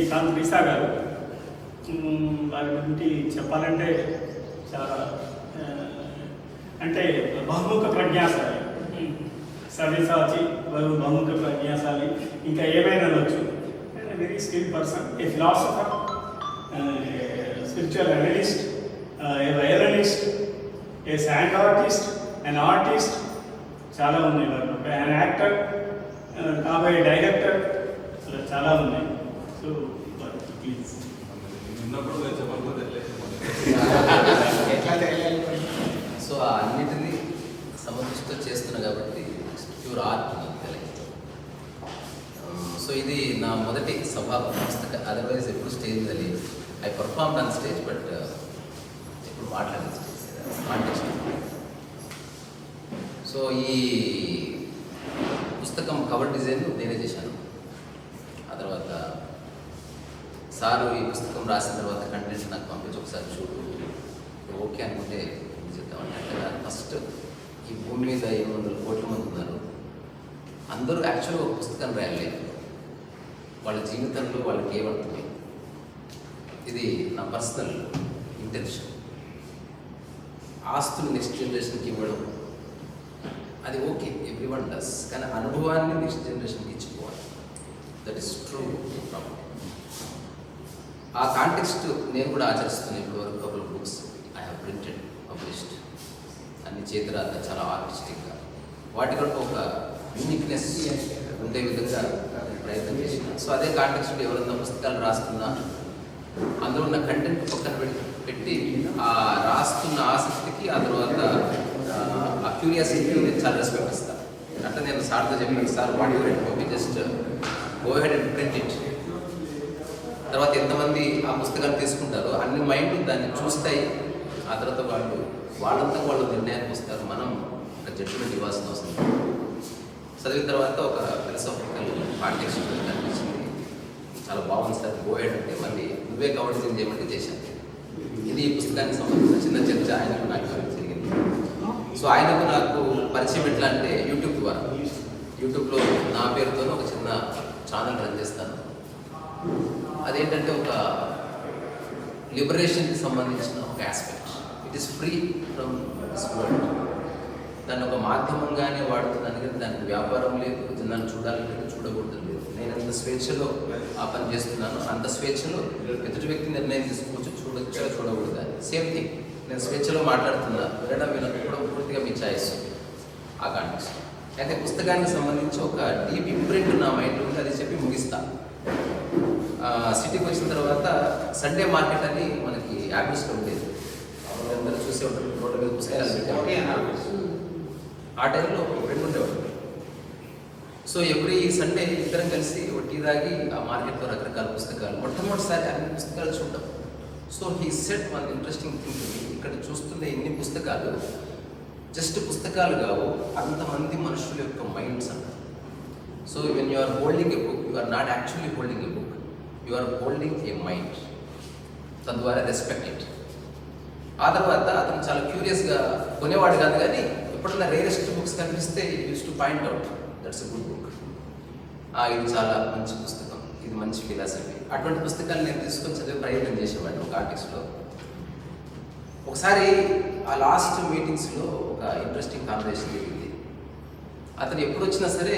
ఈ కాంతి రీసా గారు. వారి గురించి చెప్పాలంటే చాలా అంటే బహుముఖ ప్రజ్ఞాశాలి. సవ్యసాచి వారు బహుముఖ ప్రజ్ఞాశాలి. ఇంకా ఏమైనా వచ్చు very skill person. A philosopher spiritual analyst a violinist a sand artist an artist చాలా ఉన్నాయి. వారు యాక్టర్ కాబోయే డైరెక్టర్ చాలా ఉన్నాయి. సో ప్లీజ్ ఉన్నప్పుడు నేను చెప్పకపోతే ఎట్లా తెలియాలి సో ఆ అన్నిటినీ సమదృష్టితో చేస్తున్నా కాబట్టి ప్యూర్ ఆర్ట్ సో ఇది నా మొదటి సభా పుస్తక. అదర్వైజ్ ఎప్పుడు స్టేజ్ అది I perform on stage but ఎప్పుడు మాట్లాడిన స్టేజ్ సో ఈ పుస్తకం కవర్ డిజైన్ నేనే చేశాను ఆ తర్వాత సారు ఈ పుస్తకం రాసిన తర్వాత కంటెంట్ నాకు పంపించి ఒకసారి చూడు. ఓకే అనుకుంటే ఇది చేద్దామంటే ఫస్ట్ ఈ భూమి మీద ఏడు వందల కోట్ల మంది ఉన్నారు. అందరూ యాక్చువల్గా ఒక పుస్తకం రాయలేదు వాళ్ళ జీవితంలో వాళ్ళకి ఏమర్థమే ఇది నా పర్సనల్ ఇంటెన్షన్ ఆస్తులు నెక్స్ట్ జనరేషన్కి ఇవ్వడం. అది ఓకే ఎవ్రీ వన్ డస్ కానీ అనుభవాన్ని నెక్స్ట్ జనరేషన్కి ఇచ్చిపోవాలి. దట్ ఈస్ ట్రూ ప్రాబ్లం ఆ కాంటెక్స్ట్ నేను కూడా ఆచరిస్తున్నాను ఇప్పుడు వరకు couple books I have printed published అన్ని చేతురాత చాలా ఆర్టిస్టిక్గా వాటి కూడా ఒక యూనిక్నెస్ ఉండే విధంగా ప్రయత్నం చేసిన. సో అదే కాంటెక్స్ట్ ఎవరైనా పుస్తకాలు రాస్తున్నా అందులో ఉన్న కంటెంట్ పక్కన పెట్టి పెట్టి ఆ రాస్తున్న ఆసక్తికి ఆ తర్వాత ఆ క్యూరియాసిటీ నేను చాలా రెస్పెక్ట్ ఇస్తాను అట్లా నేను సార్తో చెప్పాను sir what you read just go head and print it తర్వాత ఎంతమంది ఆ పుస్తకాన్ని తీసుకుంటారో అన్ని మైండ్ దాన్ని చూస్తాయి. ఆ తర్వాత వాళ్ళు వాళ్ళంతా వాళ్ళు నిర్ణయానికి వస్తారు. మనం ఒక జడ్జిమెంట్ ఇవ్వాల్సిన అవసరం చదివిన తర్వాత ఒక ఫిలసాఫికల్ కాంటెక్స్ట్ కనిపించింది. చాలా బాగుంది సార్. గోయడ్ అంటే మళ్ళీ నువ్వే కవర్ చేయమంటే చేశాను. ఇది ఈ పుస్తకానికి సంబంధించిన చిన్న చర్చ. ఆయనకు నాకు జరిగింది. సో ఆయనకు నాకు పరిచయం ఎట్లా అంటే యూట్యూబ్ ద్వారా. యూట్యూబ్లో నా పేరుతో ఒక చిన్న ఛానల్ రన్ చేస్తాను. అదేంటంటే ఒక లిబరేషన్కి సంబంధించిన ఒక aspect it is free from this world దాన్ని ఒక మాధ్యమంగానే వాడుతున్నాను కానీ దానికి వ్యాపారం లేదు దాన్ని చూడాలి లేదు చూడకూడదు లేదు. నేను అంత స్వేచ్ఛలో ఆ పని చేస్తున్నాను. అంత స్వేచ్ఛలో ఎదుటి వ్యక్తి నిర్ణయం తీసుకోవచ్చు చూడొచ్చా చూడకూడదా? సేమ్ థింగ్ నేను స్వేచ్ఛలో మాట్లాడుతున్నా. వినడం వినకపోవడం పూర్తిగా మీ ఛాయిస్. ఆ కాంటెక్స్ అయితే పుస్తకానికి సంబంధించి ఒక డీప్ ఇంప్రింట్ నా మైండ్ ఉంది అది చెప్పి ముగిస్తాను సిటీకి వచ్చిన తర్వాత సండే మార్కెట్ అని మనకి యాపిల్స్లో ఉండేది. అందరూ చూసే ఉంటారు మీద ఆ టైంలో రెండు ఉండేవాడు. సో ఎవ్రీ సండే ఇద్దరం కలిసి ఒక టీ తాగి ఆ మార్కెట్లో రకరకాల పుస్తకాలు మొట్టమొదటిసారి అన్ని పుస్తకాలు చూడడం so he said one interesting thing ఇక్కడ చూస్తున్న ఎన్ని పుస్తకాలు? జస్ట్ పుస్తకాలు కావు అంతమంది మనుషుల యొక్క మైండ్స్ అంట so when you are holding a book you are not actually holding a book you are holding a mind తద్వారా రెస్పెక్ట్ ఇట్ ఆ తర్వాత అతను చాలా క్యూరియస్గా కొనేవాడు కాదు కానీ ఎప్పుడన్నా రేరెస్ట్ బుక్స్ కనిపిస్తే used to point out that's a good book ఇది చాలా మంచి పుస్తకం. ఇది మంచి ఫిలాసఫీ అటువంటి పుస్తకాలు నేను తీసుకొని చదివే ప్రయత్నం చేసేవాడిని ఒక ఆర్టిస్ట్లో ఒకసారి ఆ లాస్ట్ మీటింగ్స్లో ఒక ఇంట్రెస్టింగ్ కాన్వర్సేషన్ జరిగింది. అతను ఎప్పుడు వచ్చినా సరే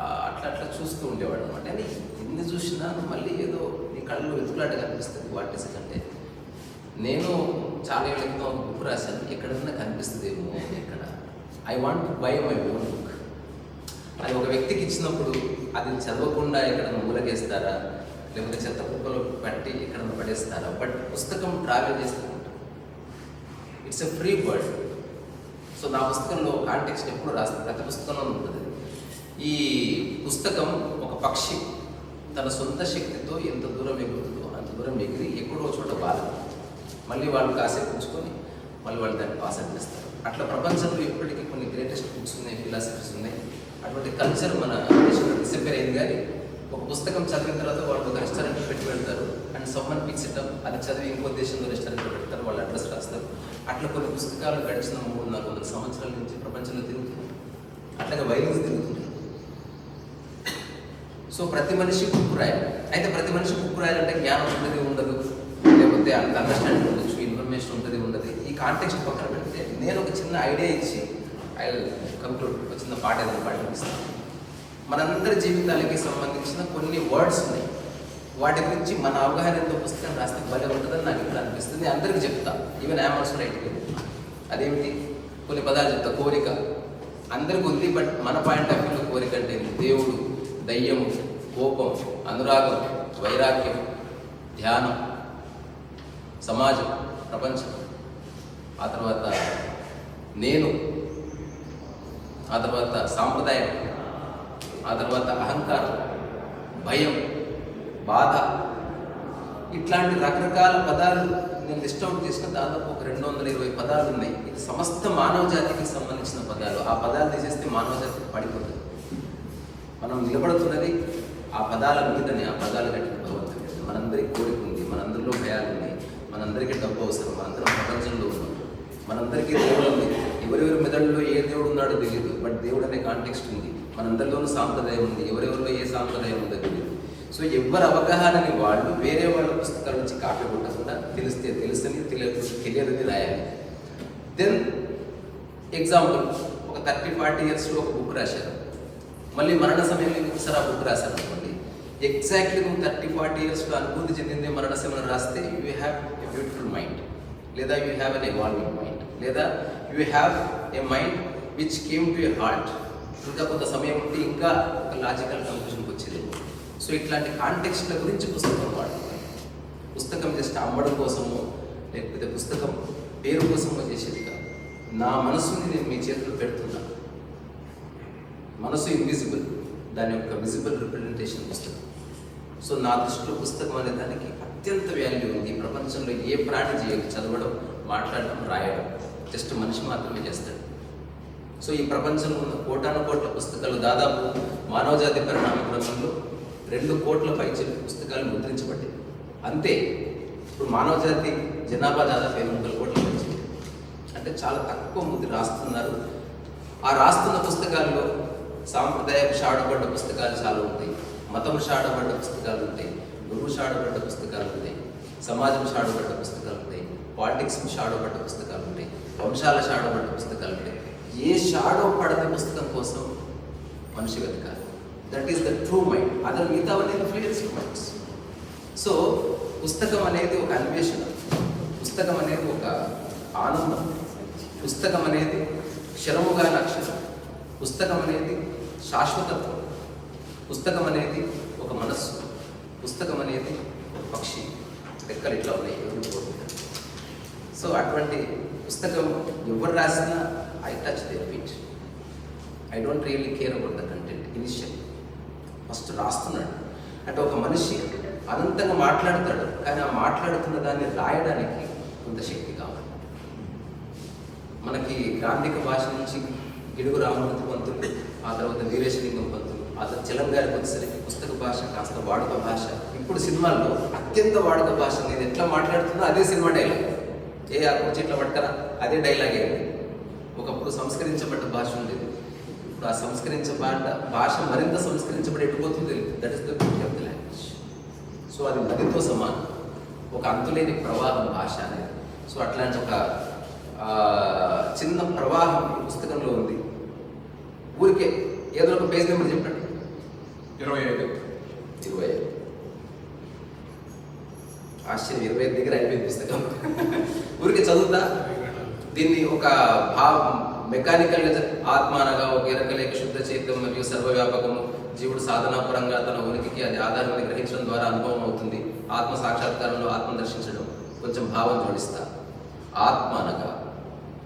అట్లా అట్లా చూస్తూ ఉండేవాడు అనమాట. అని ఎన్ని చూసినా మళ్ళీ ఏదో నీ కళ్ళు వెతుకులాట కనిపిస్తుంది ఇస్ కంటే నేను చాలా ఏళ్ళ క్రితం ఒక బుక్ రాశాను ఎక్కడన్నా కనిపిస్తుందేమో ఎక్కడ. I want buy my own book అది ఒక వ్యక్తికి ఇచ్చినప్పుడు అది చదవకుండా ఎక్కడన్నా ఊరగేస్తారా లేకపోతే చెత్త కుక్కలో పట్టి ఎక్కడన్నా పడేస్తారా? బట్ పుస్తకం ట్రావెల్ చేస్తూ ఉంటుంది. It's a free word so నా పుస్తకంలో కాంటెక్స్ట్ ఎప్పుడు రాస్తాను ప్రతి పుస్తకంలో ఉంటుంది. ఈ పుస్తకం ఒక పక్షి తన సొంత శక్తితో ఎంత దూరం ఎగురుతుందో అంత దూరం ఎగిరి ఎక్కడో చోట బాధ మళ్ళీ వాళ్ళు కాసేపు ఉంచుకొని మళ్ళీ వాళ్ళు దాన్ని పాస్ అనిపిస్తారు అట్లా ప్రపంచంలో ఇప్పటికీ కొన్ని గ్రేటెస్ట్ బుక్స్ ఉన్నాయి ఫిలాసఫీస్ ఉన్నాయి. అటువంటి కల్చర్ మన దేశంలో డిసప్పేర్ అయింది కానీ ఒక పుస్తకం చదివిన తర్వాత వాళ్ళు ఒక రెస్టారెంట్ పెట్టి వెళ్తారు అండ్ సమ్మన్ పిక్స్ అది చదివి ఇంకో దేశంలో రెస్టారెంట్లో పెడతారు వాళ్ళు అడ్రస్ రాస్తారు. అట్లా కొన్ని పుస్తకాలు గడిచిన మూడు నాలుగు వందల సంవత్సరాల నుంచి ప్రపంచంలో తిరుగుతుంది అట్లాగే వైరస్ తిరుగుతుంది సో ప్రతి మనిషి బుక్ రాయాలి అయితే ప్రతి మనిషి బుక్ రాయాలంటే జ్ఞానం ఉండదు ఉండదు. లేకపోతే అంత అండర్స్టాండింగ్ ఉండొచ్చు ఈ కాంటెక్స్ట్ పక్కన పెడితే నేను ఒక చిన్న ఐడియా ఇచ్చి ఐ కంప్యూటర్ ఒక చిన్న పాట ఏదైనా పాటిస్తాను మనందరి జీవితాలకి సంబంధించిన కొన్ని వర్డ్స్ ఉన్నాయి. వాటి గురించి మన అవగాహన ఎంతో పుస్తకం రాస్తే భలే ఉంటుందని నాకు ఇప్పుడు అనిపిస్తుంది. అందరికి అందరికీ చెప్తా ఈవెన్ ఆల్సో రైట్ అదేమిటి? కొన్ని పదాలు చెప్తా. కోరిక. అందరికి ఉంది బట్ మన పాయింట్ ఆఫ్ వ్యూలో కోరిక అంటే దేవుడు దయ్యం కోపం అనురాగం వైరాగ్యం ధ్యానం సమాజం ప్రపంచం. ఆ తర్వాత నేను ఆ తర్వాత సాంప్రదాయం ఆ తర్వాత అహంకారం భయం బాధ. ఇట్లాంటి రకరకాల పదాలు నేను లిస్ట్ అవుట్ తీసుకుని దాదాపు ఒక రెండు వందల ఇరవై పదాలు ఉన్నాయి. ఇది సమస్త మానవ జాతికి సంబంధించిన పదాలు. ఆ పదాలు తీసేస్తే మానవ జాతి పడిపోతుంది. మనం నిలబడుతున్నది ఆ పదాల మీదనే ఆ పదాలు కట్టిన భగవంతుడి మీద. మనందరికీ కోరిక ఉంది మనందరిలో భయాలు ఉన్నాయి మనందరికీ డబ్బు అవసరం మనందరం ప్రపంచంలో ఉన్నాం. మనందరికీ దేవుడు ఉంది. ఎవరెవరి మెదడులో ఏ దేవుడు ఉన్నాడో తెలియదు బట్ దేవుడు అనే కాంటెక్స్ట్ ఉంది. మనందరిలోనూ సాంప్రదాయం ఉంది ఎవరెవరిలో ఏ సాంప్రదాయం ఉందో తెలియదు. సో ఎవరి అవగాహనని వాళ్ళు వేరే వాళ్ళ పుస్తకాల నుంచి కాపీ కొట్టకుండా తెలిస్తే తెలుసని తెలియదు తెలియదని రాయాలి. దెన్ ఎగ్జాంపుల్ ఒక థర్టీ ఫార్టీ ఇయర్స్లో ఒక బుక్ రాశారు. మళ్ళీ మరణ సమయంలో ఇంకొకసారి ఆ బుక్ రాశారు అనుకోండి. ఎగ్జాక్ట్లీ నువ్వు థర్టీ ఫార్టీ ఇయర్స్లో అనుభూతి చెందింది మరణ సమయంలో రాస్తే you have a beautiful mind లేదా you have an evolving mind లేదా you have a mind which came to a heart ఇంకా కొంత సమయం ఉంటే ఇంకా ఒక లాజికల్ కన్క్లూషన్కి వచ్చేది. సో ఇట్లాంటి కాంటెక్స్ట్ల గురించి పుస్తకం వాడుకోవాలి పుస్తకం జస్ట్ అమ్మడం కోసమో లేకపోతే పుస్తకం పేరు కోసమో చేసేది కాదు. నా మనసుని నేను మీ చేతిలో పెడుతున్నాను మనసు ఇన్విజిబుల్ దాని యొక్క విజిబుల్ రిప్రజెంటేషన్ పుస్తకం. సో నా దృష్టిలో పుస్తకం అనే దానికి అత్యంత వాల్యూ ఉంది. ఈ ప్రపంచంలో ఏ ప్రాణి చేయదు చదవడం మాట్లాడడం రాయడం జస్ట్ మనిషి మాత్రమే చేస్తాడు. సో ఈ ప్రపంచంలో ఉన్న కోటాను కోట్ల పుస్తకాలు దాదాపు మానవజాతి పరిణామ క్రమంలో రెండు కోట్ల పైచిల పుస్తకాలు ముద్రించబడ్డాయి. అంతే ఇప్పుడు మానవజాతి జనాభా దాదాపు ఎనిమిది వందల కోట్ల పైచిలు అంటే చాలా తక్కువ మంది రాస్తున్నారు. ఆ రాస్తున్న పుస్తకాల్లో సాంప్రదాయం షాడబడ్డ పుస్తకాలు చాలా ఉంటాయి. మతం షాడబడ్డ పుస్తకాలు ఉంటాయి. గురువు షాడబడ్డ పుస్తకాలు ఉంటాయి. సమాజం షాడబడ్డ పుస్తకాలు ఉంటాయి. పాలిటిక్స్ షాడబడ్డ పుస్తకాలు ఉంటాయి. వంశాల షాడబడ్డ పుస్తకాలు ఉంటాయి. ఏ షాడో పడని పుస్తకం కోసం మనిషి వెతకాలి. That is the true mind other మిగతా అనేది ఫ్రీడమ్స్ మైండ్స్ సో పుస్తకం అనేది ఒక అన్వేషణ. పుస్తకం అనేది ఒక ఆనందం. పుస్తకం అనేది క్షరముగా అక్షరం పుస్తకం అనేది శాశ్వతత్వం. పుస్తకం అనేది ఒక మనస్సు. పుస్తకం అనేది ఒక పక్షి. రెక్కలు ఇట్లా ఉన్నాయి. సో అటువంటి పుస్తకం ఎవరు రాసినా I touch they pitch I don't really care about the content initial first రాస్తున్నాడు. అంటే ఒక మనిషి అనంతంగా మాట్లాడతాడు కానీ ఆ మాట్లాడుతున్న దాన్ని రాయడానికి కొంత శక్తి కావాలి. మనకి గ్రాంధిక భాష నుంచి గిడుగు రామూర్తి పంతులు ఆ తర్వాత వీరేశలింగం పంతులు ఆ తర్వాత చిలంగారికి వచ్చేసరికి పుస్తక భాష కాస్త వాడుక భాష. ఇప్పుడు సినిమాల్లో అత్యంత వాడుక భాష నేను ఎట్లా మాట్లాడుతున్నా అదే సినిమా డైలాగ్ ఏ ఆ కుర్చీ ఇట్లా పట్టుకరా అదే డైలాగే ఒకప్పుడు సంస్కరించబడ్డ భాష ఉండేది. ఇప్పుడు ఆ సంస్కరించబడ్డ భాష మరింత సంస్కరించబడి ఎటుపోతుంది that is the beauty of the language so అది నదితో సమానం. ఒక అంతులేని ప్రవాహం భాష అనేది. సో అట్లాంటి ఒక చిన్న ప్రవాహం ఈ పుస్తకంలో ఉంది. ఊరికే ఏదో ఒక పేజ్ నెంబర్ చెప్పండి. ఇరవై ఐదు. ఇరవై ఐదు. ఆశ్చర్యం ఇరవై ఐదు దగ్గర అయిపోయింది పుస్తకం. ఊరికే చదువుతా. దీన్ని ఒక భావ మెకానికల్గా చ- ఆత్మ అనగా ఒక ఎరకలేక శుద్ధ చైత్యం మరియు సర్వవ్యాపకము జీవుడు సాధనాపరంగా తన ఉనికికి అది ఆధారమని గ్రహించడం ద్వారా అనుభవం అవుతుంది. ఆత్మ సాక్షాత్కారంలో ఆత్మ దర్శించడం. కొంచెం భావం జోడిస్తా. ఆత్మ అనగా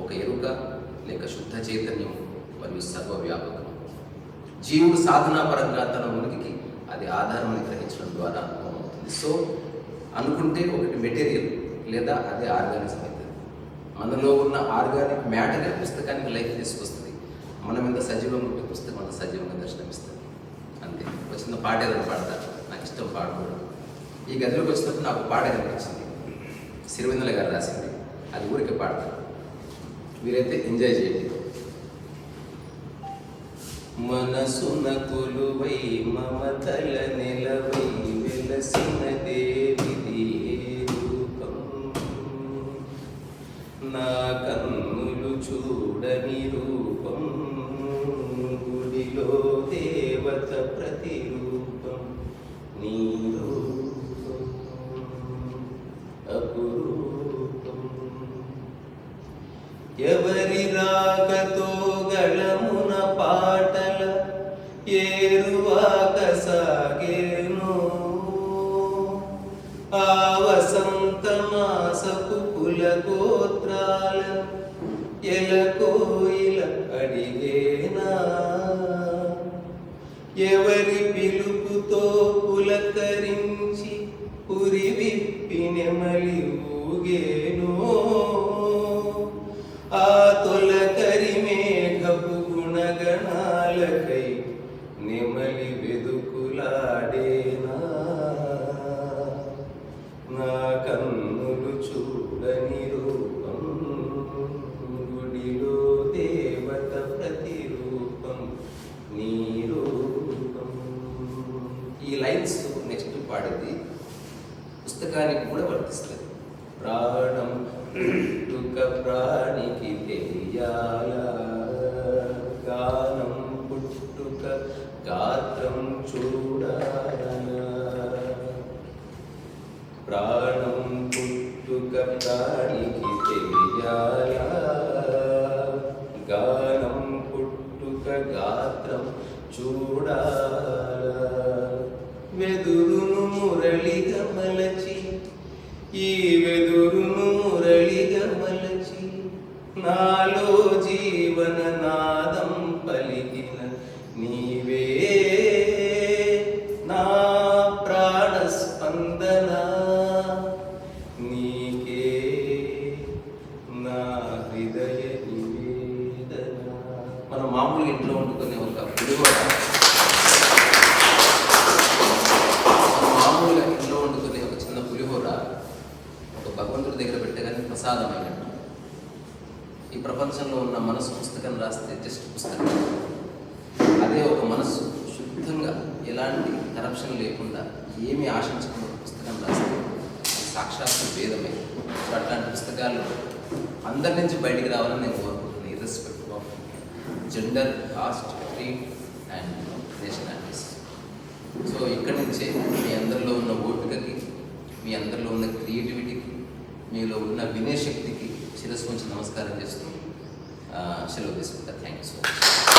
ఒక ఎరుక లేక శుద్ధ చైతన్యం మరియు సర్వవ్యాపకం. జీవుడు సాధనాపరంగా తన ఉనికికి అది ఆధారం గ్రహించడం ద్వారా అనుభవమవుతుంది. సో అనుకుంటే ఒకటి మెటీరియల్ లేదా అదే ఆర్గానిజం అవుతుంది మనలో ఉన్న ఆర్గానిక్ మ్యాటరే పుస్తకానికి లైఫ్ తీసుకొస్తుంది. మనం ఎంత సజీవంగా ఉంటే పుస్తకం అంత సజీవంగా దర్శనమిస్తుంది. అంతే. ఒక చిన్న పాట ఏదైనా పాడతా? నాకు ఇష్టం పాడుకోవడం ఈ గదిలోకి వచ్చినప్పుడు నాకు పాట కనిపించింది సిరివెన్నెల గారు రాసింది. అది ఊరికే పాడతారు మీరైతే ఎంజాయ్ చేయండి. మనసున కొలువై మమతల నిలవై వెలసిన దేవిది రూపం? నా కన్నులు చూడని రూపం గుడిలో దేవత ప్రతిరూపం నీ రూపం అపురూపం. ఎవరి రాగతో గళమున పాట సాగేను. ఆ వసంత మాసపు కుల గోత్రాల ఎలకోయిల అడిగేనా. ఎవరి పిలుపుతో పులకరించి పురివి ఈ లైన్స్ నెక్స్ట్ పాడేది పుస్తకానికి కూడా వర్తిస్తుంది. ప్రాణం పుట్టుక ప్రాణికి తెలియాల గానం పుట్టుక గాత్రం చూడాలన? ప్రాణం పుట్టుక ప్రాణికి తెలియాల గానం పుట్టుక గాత్రం చూడాల మలచి ఈ వెదురును మురళిగా మలచి నాలో జీవన నాదం పలికిన నీవే. నా ప్రాణ స్పందన నీకే. నా హృదయ నివేదన. మనం మామూలు ఇంట్లో వండుకునే ఒక పులిహోర మనం మామూలుగా ఇంట్లో వండుకునే ఒక చిన్న పులిహోర ఒక భగవంతుడి దగ్గర పెట్టగానే ప్రసాదం అయినట్టు ఈ ప్రపంచంలో ఉన్న మనసు పుస్తకం రాస్తే జస్ట్ పుస్తకం. అదే ఒక మనసు శుద్ధంగా ఎలాంటి కరప్షన్ లేకుండా ఏమి ఆశించకుండా పుస్తకం రాస్తే సాక్షాత్తు సాక్షాత్ సో అట్లాంటి పుస్తకాలు అందరి నుంచి బయటికి రావాలని నేను కోరుకుంటున్నాను. Irrespective of gender caste creed and nationalities so ఇక్కడి నుంచే మీ అందరిలో ఉన్న ఓపికకి మీ అందరిలో ఉన్న క్రియేటివిటీకి మీలో ఉన్న వినయ శక్తికి శిరస్సు నుంచి నమస్కారం చేస్తూ ఆ, సెలవు తీసుకుంటా. Thank you so much